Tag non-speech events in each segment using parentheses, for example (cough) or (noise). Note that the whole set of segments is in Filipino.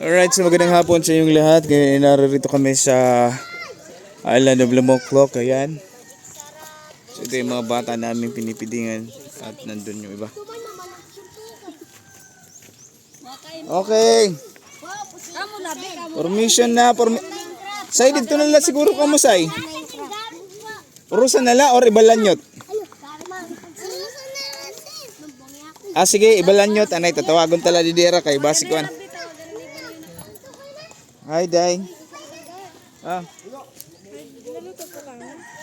Alright, so magandang hapon sa inyong lahat. Ngayon narito kami sa Island of Lamoklok. Ayan. So ito yung mga bata namin pinipidingan at nandun yung iba. Okay. Formation na. Formi say, dito na lang siguro ka mo, say. Urusan na lang or ibalanyot? Ah, sige, ibalanyot. Anay, tatawagon tala di dira kay Basikuan. Hi, Day. Ah.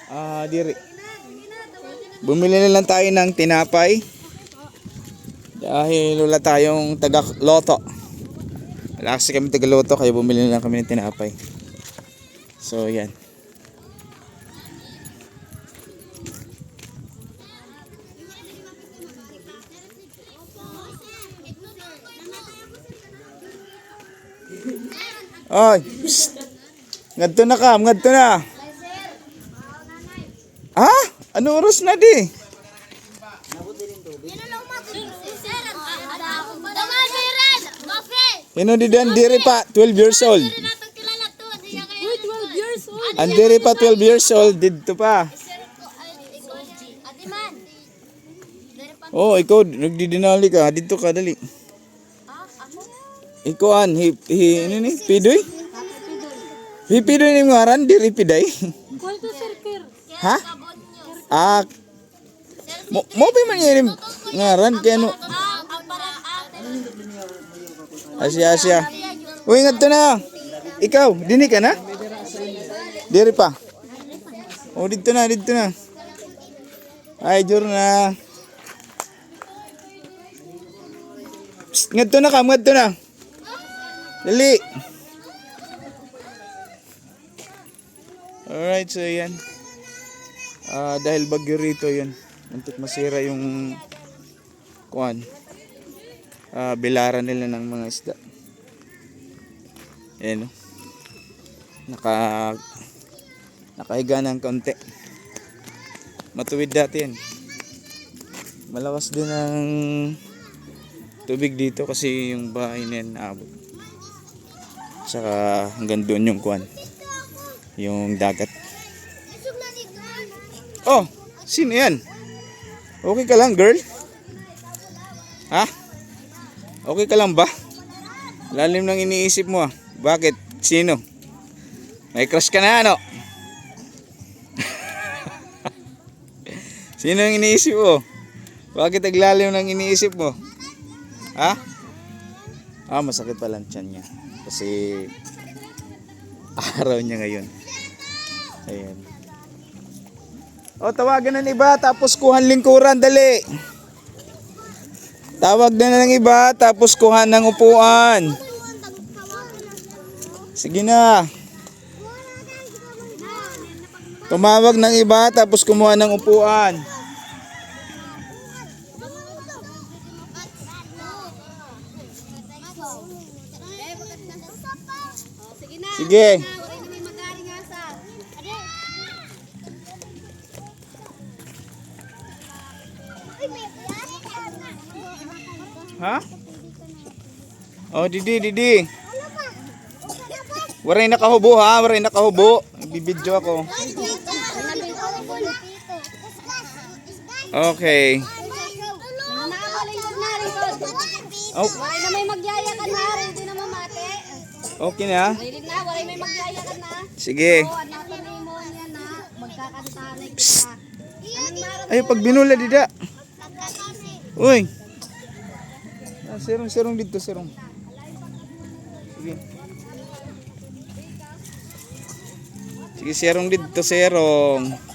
Ah, diri. Bumili na lang tayo ng tinapay. Dahil wala tayong taga-loto. Wala kasi kami taga-loto, kaya bumili na lang kami ng tinapay. So, yan. Oy. Ngadto na ka, ngadto na. Ha? Ano oras na di? Sino di dan diri pa 12 years old. Uy, 12 years old. Ang diri pa 12 years old didto pa. Oh, ikaw nagdidinali ka, dito ka dali. Ikaw an, hi, hi, ano ni, pidoy? Hi, pidoy ni ngaran, diri piday. Kuha to sir ha? Ah, mo, mo pa man yan ngaran, kaya no, asya, asya. Uy, nga to na. Ikaw, dini ka na? Diri pa. Oh, dito na, dito na. Ay, jur na. Psst, ngadto na ka, ngadto na. Dali. Alright, so yan. Ah, dahil bagyo rito yan. Muntik masira yung kuan. Ah, bilaran nila ng mga isda. Ayan o. Naka nakahiga ng kaunti. Matuwid dati yan. Malakas din ang tubig dito kasi yung bahay na yan naabot. Saka hanggang doon yung kuan. Yung dagat. Oh, sino yan? Okay ka lang, girl? Ha? Okay ka lang ba? Lalim ng iniisip mo ah. Bakit? Sino? May crush ka na ano? (laughs) Sino ang iniisip mo? Bakit naglalim ng iniisip mo? Ha? Ah, masakit pala ang tiyan niya. Kasi araw niya ngayon. Ayan. O, tawagan na ng iba, tapos kuhan lingkuran, dali. Tawag na ng iba, tapos kuhan ng upuan. Sige na. Tumawag ng iba, tapos kumuha ng upuan. Sige. Ha? Oh, Didi, Didi. Waray nakahubo ha, waray nakahubo. Bibidyo ako. Okay. Oh, okay na. Magyaya ka na. Sige. O, anak ko na mo niya na. Magkakantanay kita. Ay, pag binula dida. Uy. Ah, serong, serong dito, serong. Sige. Sige, serong dito, serong.